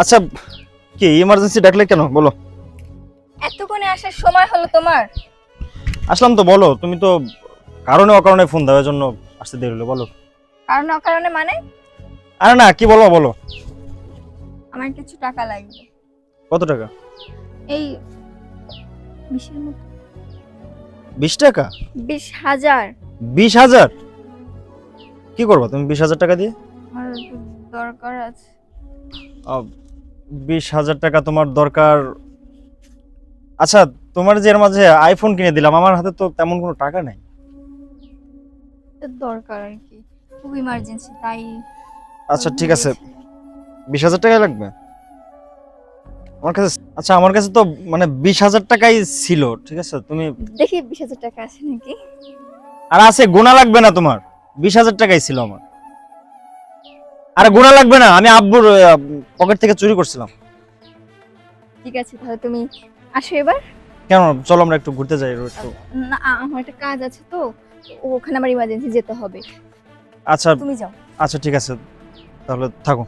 আচ্ছা কি ইমার্জেন্সি ডাকলে কেন? বলো। এতক্ষণে আসার সময় হলো তোমার? আসলাম তো বলো তুমি তো কারণে অকারণে ফোন দাও জন্য আসতে দেরি হলো বলো। কারণ অকারণে মানে? আরে না কি বলব বলো। আমার কিছু টাকা লাগবে। কত টাকা? এই বিশের মতো। বিশ টাকা? বিশ হাজার। বিশ হাজার? কি করব তুমি বিশ হাজার টাকা দিয়ে? আমার দরকার আছে। বিশ হাজার টাকা তোমার দরকার। আচ্ছা তোমার যে এর মাঝে আইফোন কিনে দিলাম আমার হাতে তো তেমন কোনো টাকা নেই। দরকার আর কি। খুব ইমার্জেন্সি তাই আচ্ছা ঠিক আছে। বিশ হাজার টাকাই লাগবে? আমার কাছে আচ্ছা আমার কাছে তো মানে বিশ হাজার টাকাই ছিল ঠিক আছে? তুমি দেখি বিশ হাজার টাকা আছে নাকি? আর আছে গোনা লাগবে না তোমার। বিশ হাজার টাকাই ছিল আমার। আরে গোনা লাগবে না আমি আব্বুর পকেট থেকে চুরি করছিলাম। ঠিক আছে তাহলে তুমি আসো এবার। কেন? চলো আমরা একটু ঘুরতে যাই একটু। না আমার একটা কাজ আছে তো ও- ওখানে আমার ইমার্জেন্সি যেতে হবে। আচ্ছা তুমি যাও। আচ্ছা ঠিক আছে তাহলে থাকো।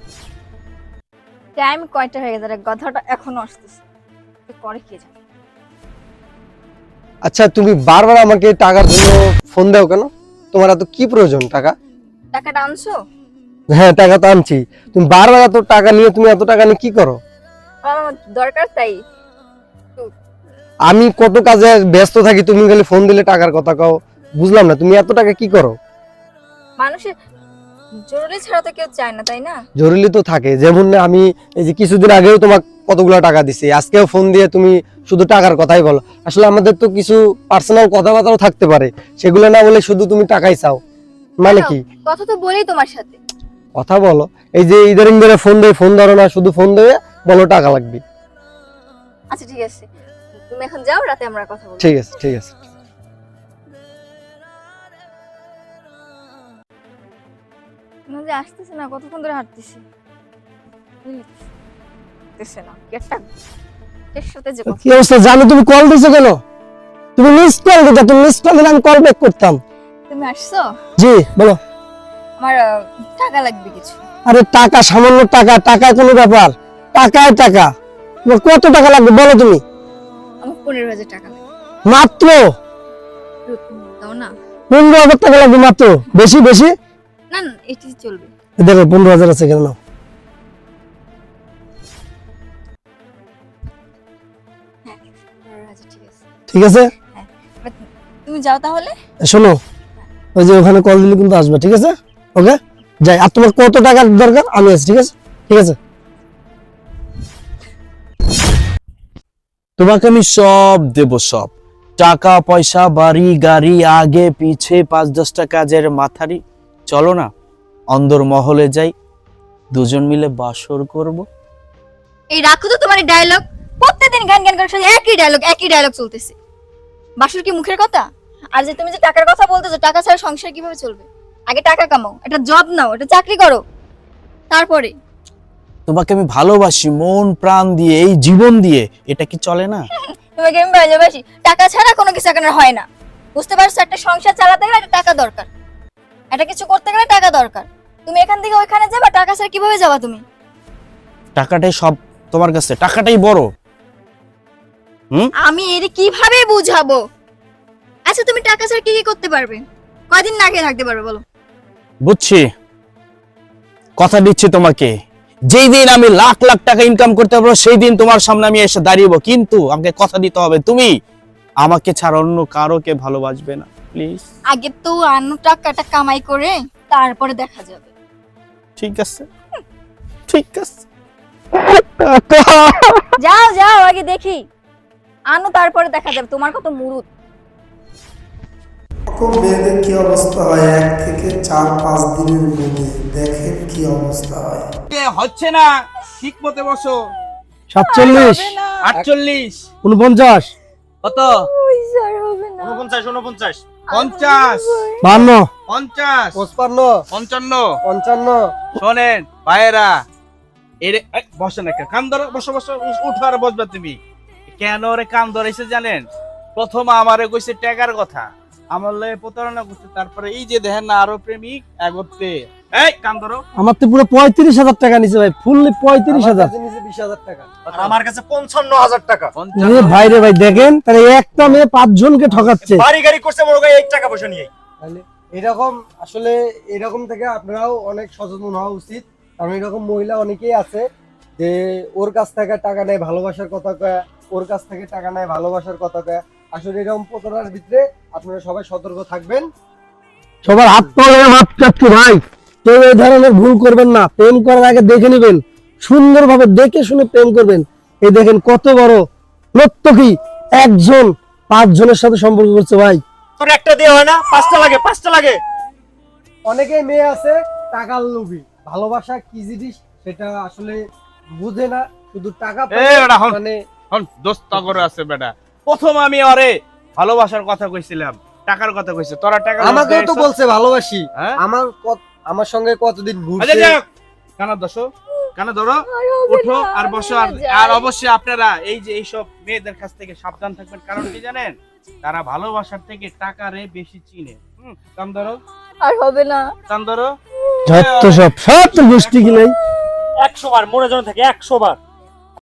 টাইম কয়টা হয়ে গেছে রে? গাধাটা এখনও আসতেছে। করে কে জানে। আচ্ছা তুমি বারবার আমাকে টাকার জন্য ফোন দাও কেন? তোমার এত কি প্রয়োজন টাকা? টাকাটা আনছো? হ্যাঁ টাকা তো আনছি। তুমি বারবার এত টাকা নিয়ে তুমি এত টাকা নিয়ে কি করো? দরকার তাই। আমি কত কাজে ব্যস্ত থাকি তুমি খালি ফোন দিলে টাকার কথা কও। বুঝলাম না তুমি এত টাকা কি করো? মানুষের জরুরি ছাড়া তো কেউ চায় না তাই না? জরুরি তো থাকে। যেমন না আমি এই যে কিছুদিন আগেও তোমাকে কতগুলো টাকা দিছি আজকেও ফোন দিয়ে তুমি শুধু টাকার কথাই বলো। আসলে আমাদের তো কিছু পার্সোনাল কথাবার্তাও থাকতে পারে। সেগুলো না বলে শুধু তুমি টাকাই চাও। মানে কি? কথা তো বলি তোমার সাথে। কথা বলো। এই যে ইদারিং ধরে ফোন দেয় ফোন ধরো না শুধু ফোন দেবে বলো টাকা লাগবে। আচ্ছা ঠিক আছে। তুমি এখন যাও রাতে আমরা কথা বলব। ঠিক আছে ঠিক আছে। যে আসতেছে না কতক্ষণ ধরে হাঁটতেছি? আসতেছে না কেটটা এর সাথে যে কি অবস্থা? জানো তুমি কল দিছো কেন? তুমি মিস কল তুমি মিস কল দিলে আমি কল ব্যাক করতাম। তুমি আসছো? জি বলো। আমার টাকা লাগবে কিছু। আরে টাকা সামান্য টাকা টাকা কোনো ব্যাপার? টাকায় টাকা। তোমার কত টাকা লাগবে বলো তুমি? আমার পনেরো হাজার টাকা লাগবে। মাত্র? দাও না। পনেরো হাজার টাকা লাগবে মাত্র? বেশি বেশি? না না এটি চলবে। দেখো পনেরো হাজার আছে কেন? নাও। হ্যাঁ হাজার ঠিক আছে। এবার তুমি যাও তাহলে। শোনো ওই যে ওখানে কল দিলে কিন্তু আসবে ঠিক আছে? ওকে? যাই আর তোমার কত টাকার দরকার? আমি আছি ঠিক আছে? ঠিক আছে? তোমাকে আমি সব দেব সব। টাকা পয়সা বাড়ি গাড়ি আগে পিছে পাঁচ দশটা কাজের মাথারি। চলো না অন্দর মহলে যাই। দুজন মিলে বাসর করব। এই রাখো তো তোমার ডায়লগ প্রত্যেকদিন গান গান করে শুধু একই ডায়লগ একই ডায়লগ চলতেছে। বাসর কি মুখের কথা? আর যে তুমি যে টাকার কথা বলতেছো টাকা ছাড়া সংসার কীভাবে চলবে? আগে টাকা কামাও একটা জব নাও একটা চাকরি করো। তারপরে? তোমাকে আমি ভালোবাসি মন প্রাণ দিয়ে এই জীবন দিয়ে এটা কি চলে না? তোমাকে আমি ভালোবাসি। টাকা ছাড়া কোনো কিছু এখানে হয় না। বুঝতে পারছ? একটা সংসার চালাতে গেলে একটা টাকা দরকার। একটা কিছু করতে গেলে টাকা দরকার। তুমি এখান থেকে ওইখানে যাবা টাকা ছাড়া কীভাবে যাবা তুমি? টাকাটাই সব তোমার কাছে টাকাটাই বড়। আমি এর কীভাবে বুঝাবো? আচ্ছা তুমি টাকা ছাড়া কি কি করতে পারবে? কয়দিন না খেয়ে থাকতে পারবে বলো। বুঝছি। কথা দিচ্ছি তোমাকে। যেই দিন আমি লাখ লাখ টাকা ইনকাম করতে পারব সেই দিন তোমার সামনে আমি এসে দাঁড়িয়েবো। কিন্তু আমাকে কথা দিতে হবে। তুমি আমাকে ছাড়া অন্য কারোকে ভালোবাসবে না প্লিজ আগে তো আন্ন টাকাটা কামাই করে তারপরে দেখা যাবে। ঠিক আছে। ঠিক আছে। যাও যাও আগে দেখি। আনো তারপরে দেখা যাবে। তোমার কত মুরুদ। খুব মেয়েদের কি অবস্থা হয়? এক থেকে চার পাঁচ দিনের মধ্যে দেখেন কি অবস্থা হয়। হচ্ছে না। ঠিক মতে বসো। সাতচল্লিশ। আটচল্লিশ। উনপঞ্চাশ কত? না। উনপঞ্চাশ উনপঞ্চাশ পঞ্চাশ। বান্ন। পঞ্চাশ। পঁচপান্ন। পঞ্চান্ন। পঞ্চান্ন। শোনেন ভাইয়েরা এরে বসেন একটা কান। ধরো বসো বসো উঠো আর বসবে তুমি। কেন রে কান ধরেছে জানেন? প্রথম আমারে কইছে টাকার কথা। আমার লয়ে প্রতারণা করছে তারপরে এই যে দেখেন না আরও প্রেমিক একত্রে এই কান ধরো। আমার তো পুরো পঁয়ত্রিশ হাজার টাকা নিছে ভাই ফুললি পঁয়ত্রিশ হাজার। বিশ হাজার টাকা। আমার কাছে পঞ্চান্ন হাজার টাকা। ভাই রে ভাই দেখেন তাহলে একটা মেয়ে পাঁচজনকে ঠকাচ্ছে। বাড়ি গাড়ি করছে মনে করি এই টাকা পয়সা নিয়ে। তাহলে এরকম আসলে এরকম থেকে আপনারাও অনেক সচেতন হওয়া উচিত। কারণ এরকম মহিলা অনেকেই আছে যে ওর কাছ থেকে টাকা নেয় ভালোবাসার কথা কয় ওর কাছ থেকে টাকা নেয় ভালোবাসার কথা কয়। আসলে এরকম প্রতারণার ভিতরে আপনারা সবাই সতর্ক থাকবেন। সবার হাত পাওয়া মাপ চাচ্ছি ভাই। কেউ এই ধরনের ভুল করবেন না। প্রেম করার আগে দেখে নেবেন। সুন্দরভাবে দেখে শুনে প্রেম করবেন। এই দেখেন কত বড় প্রত্যেকই একজন পাঁচ জনের সাথে সম্পর্ক করছে ভাই। তোর একটা দিয়ে হয় না? পাঁচটা লাগে পাঁচটা লাগে। অনেকেই মেয়ে আছে টাকার লোভী। ভালোবাসা কি জিনিস সেটা আসলে বুঝে না। শুধু টাকা। মানে হন দোস্ত করে আছে বেটা। প্রথম আমি আরে ভালোবাসার কথা কইছিলাম টাকার কথা কইছে তোরা টাকা আমাকেও তো বলছে ভালোবাসি। হ্যাঁ? আমার কত- আমার সঙ্গে কতদিন ঘুরছে? কানা দশো কানা ধরো আর উঠো আর বসো আর আর অবশ্যই আপনারা এই যে এইসব মেয়েদের কাছ থেকে সাবধান থাকবেন কারণ কি জানেন? তারা ভালোবাসার থেকে টাকারে বেশি চিনে। হুম, কান ধরো। আর হবে না। কান ধরো। যত সব সব তো গোষ্ঠী গিলাই একশো বার মনে জন থাকে একশো বার।